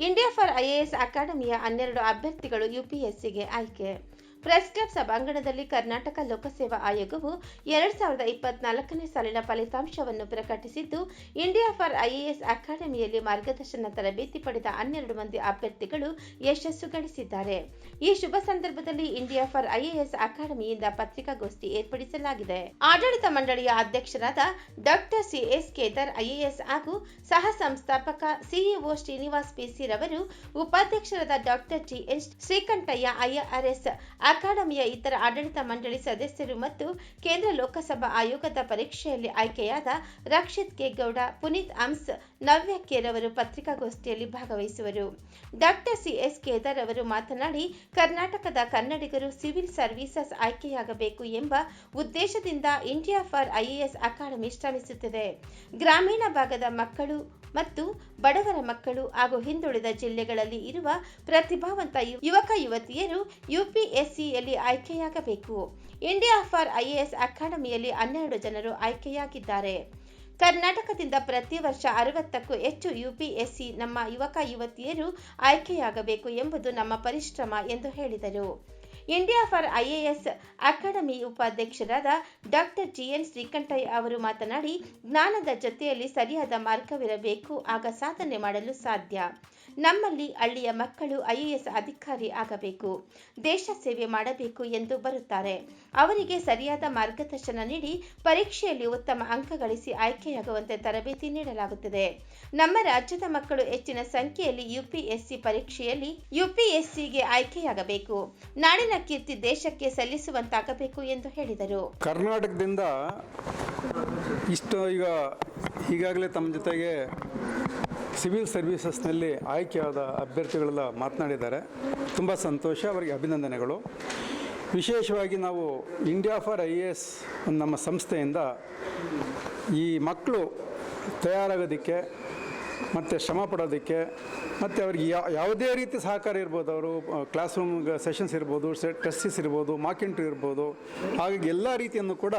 India for IAS ಅಕಾಡೆಮಿಯ ಹನ್ನೆರಡು ಅಭ್ಯರ್ಥಿಗಳು ಯುಪಿಎಸ್ಸಿಗೆ ಆಯ್ಕೆ ಪ್ರೆಸ್ ಕ್ಲಬ್ ಸಭಾಂಗಣದಲ್ಲಿ ಕರ್ನಾಟಕ ಲೋಕಸೇವಾ ಆಯೋಗವು ಎರಡ್ ಸಾವಿರದ ಇಪ್ಪತ್ನಾಲ್ಕನೇ ಸಾಲಿನ ಫಲಿತಾಂಶವನ್ನು ಪ್ರಕಟಿಸಿದ್ದು, ಇಂಡಿಯಾ ಫಾರ್ ಐಎಎಸ್ ಅಕಾಡೆಮಿಯಲ್ಲಿ ಮಾರ್ಗದರ್ಶನ ತರಬೇತಿ ಪಡೆದ ಹನ್ನೆರಡು ಮಂದಿ ಅಭ್ಯರ್ಥಿಗಳು ಯಶಸ್ಸು ಗಳಿಸಿದ್ದಾರೆ. ಈ ಶುಭ ಸಂದರ್ಭದಲ್ಲಿ ಇಂಡಿಯಾ ಫಾರ್ ಐಎಎಸ್ ಅಕಾಡೆಮಿಯಿಂದ ಪತ್ರಿಕಾಗೋಷ್ಠಿ ಏರ್ಪಡಿಸಲಾಗಿದೆ. ಆಡಳಿತ ಮಂಡಳಿಯ ಅಧ್ಯಕ್ಷರಾದ doctor C S Kedar IAS ಹಾಗೂ ಸಹ ಸಂಸ್ಥಾಪಕ ಸಿಇಒ ಶ್ರೀನಿವಾಸ್ ಪಿಸಿ ರವರು, ಉಪಾಧ್ಯಕ್ಷರಾದ ಡಾಕ್ಟರ್ ಟಿ ಶ್ರೀಕಂಠಯ್ಯ ಐಆರ್ಎಸ್ ಅಕಾಡೆಮಿಯ ಇತರ ಆಡಳಿತ ಮಂಡಳಿ ಸದಸ್ಯರು ಮತ್ತು ಕೇಂದ್ರ ಲೋಕಸಭಾ ಆಯೋಗದ ಪರೀಕ್ಷೆಯಲ್ಲಿ ಆಯ್ಕೆಯಾದ ರಕ್ಷಿತ್ ಕೆ ಗೌಡ, ಪುನೀತ್ ಅಂಸ್ ನವ್ಯ ಕೇರವರು ಪತ್ರಿಕಾಗೋಷ್ಠಿಯಲ್ಲಿ ಭಾಗವಹಿಸುವರು. ಡಾಕ್ಟರ್ ಸಿ ಎಸ್ ಕೇದಾರ್ ಅವರು ಮಾತನಾಡಿ, ಕರ್ನಾಟಕದ ಕನ್ನಡಿಗರು ಸಿವಿಲ್ ಸರ್ವೀಸಸ್ ಆಯ್ಕೆಯಾಗಬೇಕು ಎಂಬ ಉದ್ದೇಶದಿಂದ ಇಂಡಿಯಾ ಫಾರ್ ಐಎಎಸ್ ಅಕಾಡೆಮಿ ಶ್ರಮಿಸುತ್ತಿದೆ. ಗ್ರಾಮೀಣ ಭಾಗದ ಮಕ್ಕಳು ಮತ್ತು ಬಡವರ ಮಕ್ಕಳು ಹಾಗೂ ಹಿಂದುಳಿದ ಜಿಲ್ಲೆಗಳಲ್ಲಿ ಇರುವ ಪ್ರತಿಭಾವಂತ ಯುವಕ ಯುವತಿಯರು ಯುಪಿಎಸ್ಸಿಯಲ್ಲಿ ಆಯ್ಕೆಯಾಗಬೇಕು. ಇಂಡಿಯಾ ಫಾರ್ ಐಎಎಸ್ ಅಕಾಡೆಮಿಯಲ್ಲಿ ಹನ್ನೆರಡು ಜನರು ಆಯ್ಕೆಯಾಗಿದ್ದಾರೆ. ಕರ್ನಾಟಕದಿಂದ ಪ್ರತಿ ವರ್ಷ ಅರವತ್ತಕ್ಕೂ ಹೆಚ್ಚು ಯುಪಿಎಸ್ಸಿ ನಮ್ಮ ಯುವಕ ಯುವತಿಯರು ಆಯ್ಕೆಯಾಗಬೇಕು ಎಂಬುದು ನಮ್ಮ ಪರಿಶ್ರಮ ಎಂದು ಹೇಳಿದರು. ಇಂಡಿಯಾ ಫಾರ್ ಐಎಎಸ್ ಅಕಾಡೆಮಿ ಉಪಾಧ್ಯಕ್ಷರಾದ ಡಾಕ್ಟರ್ ಜಿಎನ್ ಶ್ರೀಕಂಠಯ್ಯ ಅವರು ಮಾತನಾಡಿ, ಜ್ಞಾನದ ಜೊತೆಯಲ್ಲಿ ಸರಿಯಾದ ಮಾರ್ಗವಿರಬೇಕು, ಆಗ ಸಾಧನೆ ಮಾಡಲು ಸಾಧ್ಯ. ನಮ್ಮಲ್ಲಿ ಹಳ್ಳಿಯ ಮಕ್ಕಳು ಐಎಎಸ್ ಅಧಿಕಾರಿ ಆಗಬೇಕು, ದೇಶ ಸೇವೆ ಮಾಡಬೇಕು ಎಂದು ಬರುತ್ತಾರೆ. ಅವರಿಗೆ ಸರಿಯಾದ ಮಾರ್ಗದರ್ಶನ ನೀಡಿ, ಪರೀಕ್ಷೆಯಲ್ಲಿ ಉತ್ತಮ ಅಂಕ ಗಳಿಸಿ ಆಯ್ಕೆಯಾಗುವಂತೆ ತರಬೇತಿ ನೀಡಲಾಗುತ್ತದೆ. ನಮ್ಮ ರಾಜ್ಯದ ಮಕ್ಕಳು ಹೆಚ್ಚಿನ ಸಂಖ್ಯೆಯಲ್ಲಿ ಯುಪಿಎಸ್ಸಿ ಪರೀಕ್ಷೆಯಲ್ಲಿ ಯುಪಿಎಸ್ಸಿಗೆ ಆಯ್ಕೆಯಾಗಬೇಕು. ನಾಡಿನ ಕೀರ್ತಿ ದೇಶಕ್ಕೆ ಸಲ್ಲಿಸುವಂತಾಗಬೇಕು ಎಂದು ಹೇಳಿದರು. ಕರ್ನಾಟಕದಿಂದ ಇಷ್ಟು ಈಗ ಈಗಾಗಲೇ ತಮ್ಮ ಜೊತೆಗೆ ಸಿವಿಲ್ ಸರ್ವೀಸಸ್ನಲ್ಲಿ ಆಯ್ಕೆಯಾದ ಅಭ್ಯರ್ಥಿಗಳೆಲ್ಲ ಮಾತನಾಡಿದ್ದಾರೆ. ತುಂಬ ಸಂತೋಷ, ಅವರಿಗೆ ಅಭಿನಂದನೆಗಳು. ವಿಶೇಷವಾಗಿ ನಾವು India for I A S ನಮ್ಮ ಸಂಸ್ಥೆಯಿಂದ ಈ ಮಕ್ಕಳು ತಯಾರಾಗೋದಕ್ಕೆ ಮತ್ತು ಶ್ರಮ ಪಡೋದಕ್ಕೆ, ಮತ್ತು ಅವ್ರಿಗೆ ಯಾವ ಯಾವುದೇ ರೀತಿ ಸಹಕಾರ ಇರ್ಬೋದು ಅವರು ಕ್ಲಾಸ್ ರೂಮ್ ಸೆಷನ್ಸ್ ಇರ್ಬೋದು ಟೆಸ್ಟಿಸ್ ಇರ್ಬೋದು ಮಾಕ್ ಇಂಟ್ರಿ ಇರ್ಬೋದು, ಹಾಗಾಗಿ ಎಲ್ಲ ರೀತಿಯನ್ನು ಕೂಡ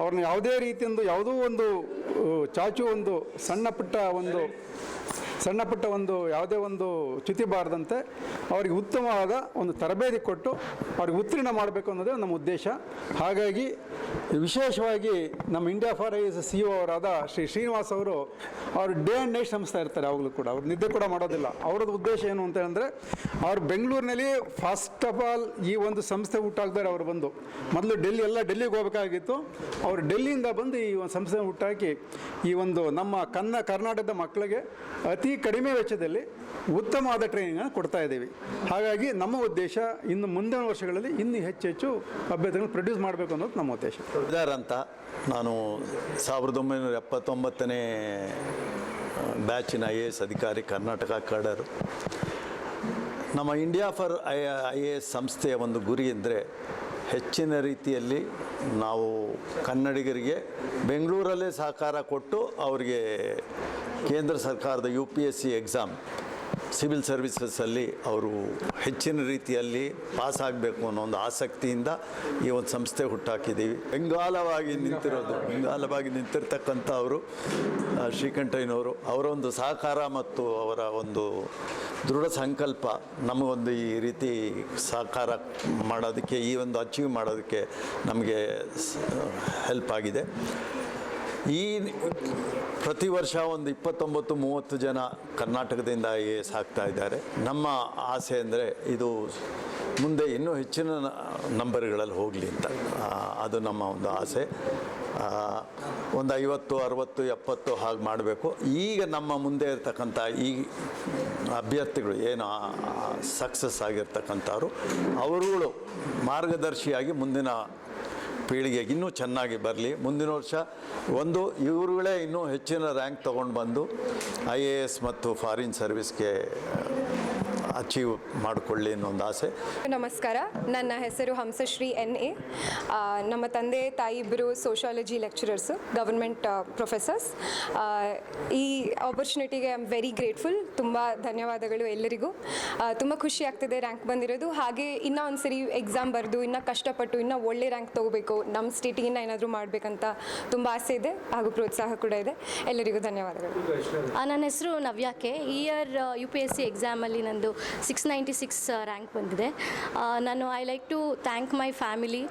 ಅವ್ರನ್ನ ಯಾವುದೇ ರೀತಿಯಿಂದ, ಯಾವುದೋ ಒಂದು, ಚಾಚು ಒಂದು ಸಣ್ಣ ಪುಟ್ಟ ಒಂದು ಸಣ್ಣ ಪುಟ್ಟ ಒಂದು ಯಾವುದೇ ಒಂದು ಚ್ಯುತಿ ಬಾರದಂತೆ ಅವರಿಗೆ ಉತ್ತಮವಾದ ಒಂದು ತರಬೇತಿ ಕೊಟ್ಟು ಅವ್ರಿಗೆ ಉತ್ತೀರ್ಣ ಮಾಡಬೇಕು ಅನ್ನೋದೇ ನಮ್ಮ ಉದ್ದೇಶ. ಹಾಗಾಗಿ ವಿಶೇಷವಾಗಿ ನಮ್ಮ India for IAS C O ಅವರಾದ Shri Srinivas ಅವರು ಅವರು ಡೇ ಆ್ಯಂಡ್ ನೈಟ್ ಶ್ರಮಿಸ್ತಾ ಇರ್ತಾರೆ ಯಾವಾಗಲೂ ಕೂಡ. ಅವ್ರು ನಿದ್ದೆ ಕೂಡ ಮಾಡೋದಿಲ್ಲ. ಅವ್ರದ್ದು ಉದ್ದೇಶ ಏನು ಅಂತ ಹೇಳಿದ್ರೆ ಅವ್ರು ಬೆಂಗಳೂರಿನಲ್ಲಿ ಫಸ್ಟ್ ಆಫ್ ಆಲ್ ಈ ಒಂದು ಸಂಸ್ಥೆ ಹುಟ್ಟಾಕ್ದಾರೆ ಅವರು ಬಂದು. ಮೊದಲು ಡೆಲ್ಲಿ ಎಲ್ಲ ಡೆಲ್ಲಿಗೆ ಹೋಗಬೇಕಾಗಿತ್ತು. ಅವರು ಡೆಲ್ಲಿಯಿಂದ ಬಂದು ಈ ಒಂದು ಸಂಸ್ಥೆ ಹುಟ್ಟಾಕಿ ಈ ಒಂದು ನಮ್ಮ ಕನ್ನ ಕರ್ನಾಟಕದ ಮಕ್ಕಳಿಗೆ ಅತಿ ಕಡಿಮೆ ವೆಚ್ಚದಲ್ಲಿ ಉತ್ತಮವಾದ ಟ್ರೈನಿಂಗನ್ನು ಕೊಡ್ತಾ ಇದ್ದೀವಿ. ಹಾಗಾಗಿ ನಮ್ಮ ಉದ್ದೇಶ ಇನ್ನು ಮುಂದಿನ ವರ್ಷಗಳಲ್ಲಿ ಇನ್ನೂ ಹೆಚ್ಚು ಹೆಚ್ಚು ಅಭ್ಯರ್ಥಿಗಳನ್ನು ಪ್ರೊಡ್ಯೂಸ್ ಮಾಡಬೇಕು ಅನ್ನೋದು ನಮ್ಮ ಉದ್ದೇಶ. ಅಂತ ನಾನು ಸಾವಿರದ ಒಂಬೈನೂರ ಎಪ್ಪತ್ತೊಂಬತ್ತನೇ ಬ್ಯಾಚಿನ ಐ ಎ ಎಸ್ ಅಧಿಕಾರಿ, ಕರ್ನಾಟಕ ಕಡರು ನಮ್ಮ India for I I A S ಸಂಸ್ಥೆಯ ಒಂದು ಗುರಿ ಅಂದರೆ ಹೆಚ್ಚಿನ ರೀತಿಯಲ್ಲಿ ನಾವು ಕನ್ನಡಿಗರಿಗೆ ಬೆಂಗಳೂರಲ್ಲೇ ಸಹಕಾರ ಕೊಟ್ಟು ಅವರಿಗೆ ಕೇಂದ್ರ ಸರ್ಕಾರದ U P S C exam civil ಸರ್ವಿಸಸ್ಸಲ್ಲಿ ಅವರು ಹೆಚ್ಚಿನ ರೀತಿಯಲ್ಲಿ ಪಾಸ್ ಆಗಬೇಕು ಅನ್ನೋ ಒಂದು ಆಸಕ್ತಿಯಿಂದ ಈ ಒಂದು ಸಂಸ್ಥೆ ಹುಟ್ಟಾಕಿದ್ದೀವಿ. ಬೆಂಗಾಲವಾಗಿ ನಿಂತಿರೋದು, ಬೆಂಗಾಲವಾಗಿ ನಿಂತಿರ್ತಕ್ಕಂಥ ಅವರು ಶ್ರೀಕಂಠಯ್ಯನವರು, ಅವರ ಒಂದು ಸಹಕಾರ ಮತ್ತು ಅವರ ಒಂದು ದೃಢ ಸಂಕಲ್ಪ ನಮಗೊಂದು ಈ ರೀತಿ ಸಹಕಾರ ಮಾಡೋದಕ್ಕೆ, ಈ ಒಂದು ಅಚೀವ್ ಮಾಡೋದಕ್ಕೆ ನಮಗೆ ಹೆಲ್ಪ್ ಆಗಿದೆ. ಈ ಪ್ರತಿ ವರ್ಷ ಒಂದು ಇಪ್ಪತ್ತೊಂಬತ್ತು, ಮೂವತ್ತು ಜನ ಕರ್ನಾಟಕದಿಂದ ಐ ಎ ಎಸ್ ಆಗ್ತಾ ಇದ್ದಾರೆ. ನಮ್ಮ ಆಸೆ ಅಂದರೆ ಇದು ಮುಂದೆ ಇನ್ನೂ ಹೆಚ್ಚಿನ ನಂಬರ್ಗಳಲ್ಲಿ ಹೋಗಲಿ ಅಂತ. ಅದು ನಮ್ಮ ಒಂದು ಆಸೆ. ಒಂದು ಐವತ್ತು, ಅರವತ್ತು, ಎಪ್ಪತ್ತು ಹಾಗೆ ಮಾಡಬೇಕು. ಈಗ ನಮ್ಮ ಮುಂದೆ ಇರ್ತಕ್ಕಂಥ ಈ ಅಭ್ಯರ್ಥಿಗಳು ಏನು ಸಕ್ಸಸ್ ಆಗಿರ್ತಕ್ಕಂಥವ್ರು, ಅವರುಗಳು ಮಾರ್ಗದರ್ಶಿಯಾಗಿ ಮುಂದಿನ ಪೀಳಿಗೆಗೆ ಇನ್ನೂ ಚೆನ್ನಾಗಿ ಬರಲಿ. ಮುಂದಿನ ವರ್ಷ ಒಂದು ಇವರುಗಳೇ ಇನ್ನೂ ಹೆಚ್ಚಿನ ರ್ಯಾಂಕ್ ತೊಗೊಂಡು ಬಂದು ಐ ಎ ಎಸ್ ಮತ್ತು ಫಾರಿನ್ ಸರ್ವಿಸ್ಗೆ ಅಚೀವ್ ಮಾಡಿಕೊಳ್ಳಿ ಅನ್ನೋ ಒಂದು ಆಸೆ. ನಮಸ್ಕಾರ. ನನ್ನ ಹೆಸರು ಹಂಸಶ್ರೀ ಎನ್ ಎ. ನಮ್ಮ ತಂದೆ ತಾಯಿ ಇಬ್ಬರು ಸೋಷಾಲಜಿ ಲೆಕ್ಚರರ್ಸು ಗವರ್ಮೆಂಟ್ ಪ್ರೊಫೆಸರ್ಸ್ ಈ ಆಪರ್ಚುನಿಟಿಗೆ ಐ ಆಮ್ ವೆರಿ ಗ್ರೇಟ್ಫುಲ್ ತುಂಬ ಧನ್ಯವಾದಗಳು ಎಲ್ಲರಿಗೂ. ತುಂಬ ಖುಷಿ ಆಗ್ತಿದೆ ರ್ಯಾಂಕ್ ಬಂದಿರೋದು. ಹಾಗೆ ಇನ್ನೂ ಒಂದು ಸರಿ ಎಕ್ಸಾಮ್ ಬರೆದು ಇನ್ನೂ ಕಷ್ಟಪಟ್ಟು ಇನ್ನೂ ಒಳ್ಳೆ ರ್ಯಾಂಕ್ ತೊಗೋಬೇಕು ನಮ್ಮ ಸ್ಟೇಟಿಗೆ ಇನ್ನೂ ಏನಾದರೂ ಮಾಡಬೇಕಂತ ತುಂಬ ಆಸೆ ಇದೆ ಹಾಗೂ ಪ್ರೋತ್ಸಾಹ ಕೂಡ ಇದೆ. ಎಲ್ಲರಿಗೂ ಧನ್ಯವಾದಗಳು. ನನ್ನ ಹೆಸರು ನವ್ಯಾಕೆ ಈ year U P S C ಎಕ್ಸಾಮಲ್ಲಿ ನಂದು ಸಿಕ್ಸ್ ನೈಂಟಿ ಸಿಕ್ಸ್ ರ್ಯಾಂಕ್ ಬಂದಿದೆ. ನಾನು I like to thank my family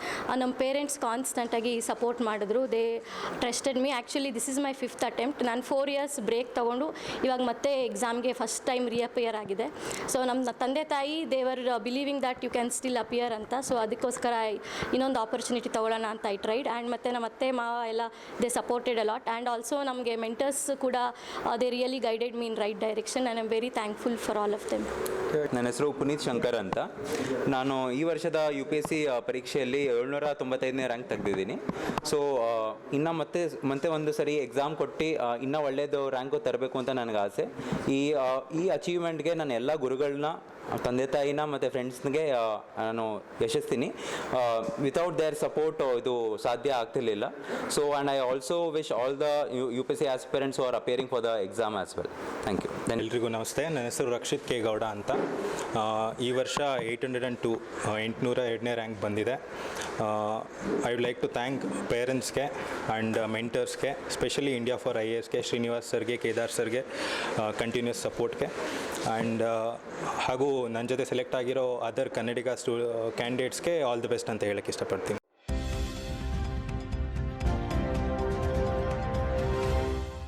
ನಮ್ಮ ಪೇರೆಂಟ್ಸ್ ಕಾನ್ಸ್ಟೆಂಟಾಗಿ ಸಪೋರ್ಟ್ ಮಾಡಿದ್ರು. They trusted me actually this is my fifth attempt ನಾನು ಫೋರ್ ಇಯರ್ಸ್ ಬ್ರೇಕ್ ತೊಗೊಂಡು ಇವಾಗ ಮತ್ತೆ ಎಕ್ಸಾಮ್ಗೆ ಫಸ್ಟ್ ಟೈಮ್ ರಿಅಪಿಯರ್ ಆಗಿದೆ. ಸೊ ನಮ್ಮ ತಂದೆ ತಾಯಿ they were believing that you can still appear ಅಂತ. ಸೊ ಅದಕ್ಕೋಸ್ಕರ ಇನ್ನೊಂದು ಆಪರ್ಚುನಿಟಿ ತೊಗೊಳ್ಳೋಣ ಅಂತ ಐ ಟ್ರೈಡ್ ಆ್ಯಂಡ್ ಮತ್ತು ನಮ್ಮ ಅತ್ತೆ, ಮಾವ ಎಲ್ಲ they supported a lot and also ನಮಗೆ ಮೆಂಟರ್ಸ್ ಕೂಡ they really guided mean right direction and am very thankful for all of them ನನ್ನ ಹೆಸರು ಪುನೀತ್ ಶಂಕರ್ ಅಂತ. ನಾನು ಈ ವರ್ಷದ ಯು ಪಿ ಎಸ್ ಸಿ ಪರೀಕ್ಷೆಯಲ್ಲಿ ಏಳ್ನೂರ ತೊಂಬತ್ತೈದನೇ ರ್ಯಾಂಕ್ ತೆಗೆದಿದ್ದೀನಿ. ಸೊ ಇನ್ನು ಮತ್ತೆ ಮತ್ತೆ ಒಂದು ಸರಿ ಎಕ್ಸಾಮ್ ಕೊಟ್ಟು ಇನ್ನೂ ಒಳ್ಳೆಯದು ರ್ಯಾಂಕು ತರಬೇಕು ಅಂತ ನನಗೆ ಆಸೆ. ಈ ಈ ಅಚೀವ್ಮೆಂಟ್ಗೆ ನಾನು ಎಲ್ಲ ಗುರುಗಳನ್ನ, ತಂದೆ ತಾಯಿನ ಮತ್ತು ಫ್ರೆಂಡ್ಸ್ಗೆ ನಾನು ಯಶಸ್ತೀನಿ. ವಿತೌಟ್ ದೇರ್ ಸಪೋರ್ಟ್ ಇದು ಸಾಧ್ಯ ಆಗ್ತಿರ್ಲಿಲ್ಲ. So and I also wish all the U P S C aspirants are appearing for the exam as well thank you then ಎಲ್ರಿಗೂ ನಮಸ್ತೆ. ನನ್ನ ಹೆಸರು ರಕ್ಷಿತ್ ಕೆ ಗೌಡ ಅಂತ ಈ ವರ್ಷ ಏಯ್ಟ್ ಹಂಡ್ರೆಡ್ ಆ್ಯಂಡ್ ಟು ಎಂಟುನೂರ ಎರಡನೇ ರ್ಯಾಂಕ್ ಬಂದಿದೆ. I would like to thank ಪೇರೆಂಟ್ಸ್ಗೆ and ಮೆಂಟರ್ಸ್ಗೆ ಸ್ಪೆಷಲಿ ಇಂಡಿಯಾ ಫಾರ್ ಐ ಎಸ್ಗೆ ಶ್ರೀನಿವಾಸ್ ಸರ್ಗೆ ಕೇದಾರ್ ಸರ್ಗೆ ಕಂಟಿನ್ಯೂಸ್ ಸಪೋರ್ಟ್ಗೆ ಆ್ಯಂಡ್ ಹಾಗೂ ನನ್ನ ಜೊತೆ ಸೆಲೆಕ್ಟ್ ಆಗಿರೋ ಅದರ್ ಕನ್ನಡಿಗ ಸ್ಟೂ ಕ್ಯಾಂಡಿಡೇಟ್ಸ್ಗೆ ಆಲ್ ದಿ ಬೆಸ್ಟ್ ಅಂತ ಹೇಳೋಕ್ಕೆ ಇಷ್ಟಪಡ್ತೀನಿ.